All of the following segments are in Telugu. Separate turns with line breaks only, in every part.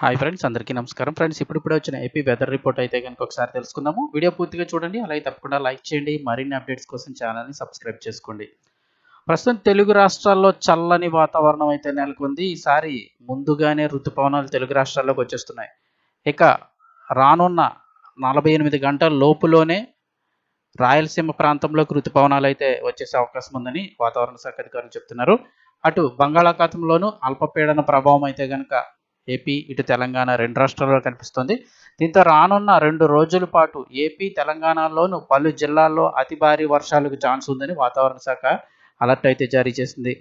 హాయ్ ఫ్రెండ్స్ అందరికీ నమస్కారం. ఫ్రెండ్స్ ఇప్పుడు ఇప్పుడు వచ్చిన ఏపీ వెదర్ రిపోర్ట్ అయితే కనుక ఒకసారి తెలుసుకుందాము. వీడియో పూర్తిగా చూడండి అలాగే తప్పకుండా లైక్ చేయండి. మరిన్ని అప్డేట్స్ కోసం ఛానల్ని సబ్స్క్రైబ్ చేసుకోండి. ప్రస్తుతం తెలుగు రాష్ట్రాల్లో చల్లని వాతావరణం అయితే నెలకొంది. ఈసారి ముందుగానే ఋతుపవనాలు తెలుగు రాష్ట్రాల్లోకి వచ్చేస్తున్నాయి. ఇక రానున్న నలభై ఎనిమిది గంటల లోపులోనే రాయలసీమ ప్రాంతంలోకి ఋతుపవనాలు అయితే వచ్చేసే అవకాశం ఉందని వాతావరణ శాఖ అధికారులు చెప్తున్నారు. అటు బంగాళాఖాతంలోనూ అల్పపీడన ప్రభావం అయితే కనుక ఏపీ ఇటు తెలంగాణ రెండు రాష్ట్రాల్లో కనిపిస్తుంది. దీంతో రానున్న రెండు రోజుల పాటు ఏపీ తెలంగాణలోను పలు జిల్లాల్లో అతి భారీ వర్షాలకు ఛాన్స్ ఉందని వాతావరణ శాఖ అలర్ట్ అయితే జారీ చేసింది.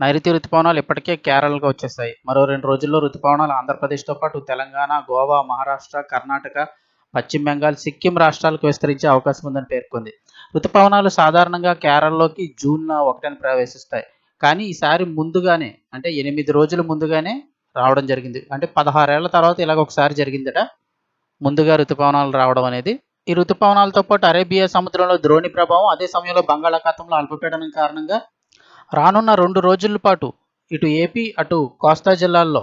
నైరుతి రుతుపవనాలు ఇప్పటికే కేరళకు వచ్చేస్తాయి మరో రెండు రోజుల్లో ఋతుపవనాలు ఆంధ్రప్రదేశ్తో పాటు తెలంగాణ గోవా మహారాష్ట్ర కర్ణాటక పశ్చిమ బెంగాల్ సిక్కిం రాష్ట్రాలకు విస్తరించే అవకాశం ఉందని పేర్కొంది. ఋతుపవనాలు సాధారణంగా కేరళలోకి జూన్ ఒకటిని ప్రవేశిస్తాయి. కానీ ఈసారి ముందుగానే అంటే ఎనిమిది రోజుల ముందుగానే రావడం జరిగింది. అంటే పదహారేళ్ళ తర్వాత ఇలాగ ఒకసారి జరిగిందట. ముందుగా ఋతుపవనాలు రావడం అనేది. ఈ ఋతుపవనాలతో పాటు అరేబియా సముద్రంలో ద్రోణి ప్రభావం అదే సమయంలో బంగాళాఖాతంలో అల్పపీడనం కారణంగా రానున్న రెండు రోజుల పాటు ఇటు ఏపీ అటు కోస్తా జిల్లాల్లో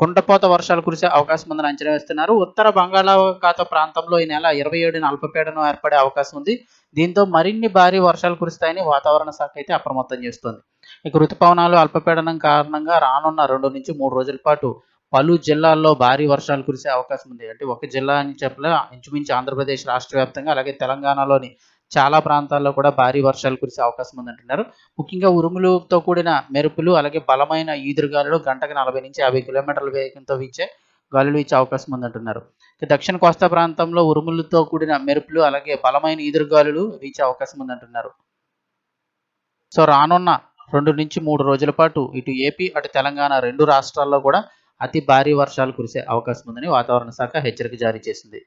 కుండపోత వర్షాలు కురిసే అవకాశం ఉందని అంచనా వేస్తున్నారు. ఉత్తర బంగాళాఖాత ప్రాంతంలో ఈ నెల ఇరవై ఏడున అల్పపీడనం ఏర్పడే అవకాశం ఉంది. దీంతో మరిన్ని భారీ వర్షాలు కురుస్తాయని వాతావరణ శాఖ అయితే అప్రమత్తం చేస్తుంది. ఇక ఋతుపవనాలు అల్పపీడనం కారణంగా రానున్న రెండు నుంచి మూడు రోజుల పాటు పలు జిల్లాల్లో భారీ వర్షాలు కురిసే అవకాశం ఉంది. అంటే ఒక జిల్లా అని చెప్పలే ఇంచుమించు ఆంధ్రప్రదేశ్ రాష్ట్ర వ్యాప్తంగా అలాగే తెలంగాణలోని చాలా ప్రాంతాల్లో కూడా భారీ వర్షాలు కురిసే అవకాశం ఉందంటున్నారు. ముఖ్యంగా ఉరుములతో కూడిన మెరుపులు అలాగే బలమైన ఈదురుగాలులు గంటకు నలభై నుంచి యాభై కిలోమీటర్ల వేగంతో వీచే గాలులు ఇచ్చే అవకాశం ఉందంటున్నారు. దక్షిణ కోస్తా ప్రాంతంలో ఉరుములతో కూడిన మెరుపులు అలాగే బలమైన ఈదురుగాలులు వీచే అవకాశం ఉందంటున్నారు. సో రానున్న రెండు నుంచి మూడు రోజుల పాటు ఇటు ఏపీ అటు తెలంగాణ రెండు రాష్ట్రాల్లో కూడా అతి భారీ వర్షాలు కురిసే అవకాశం ఉందని వాతావరణ శాఖ హెచ్చరిక జారీ చేసింది.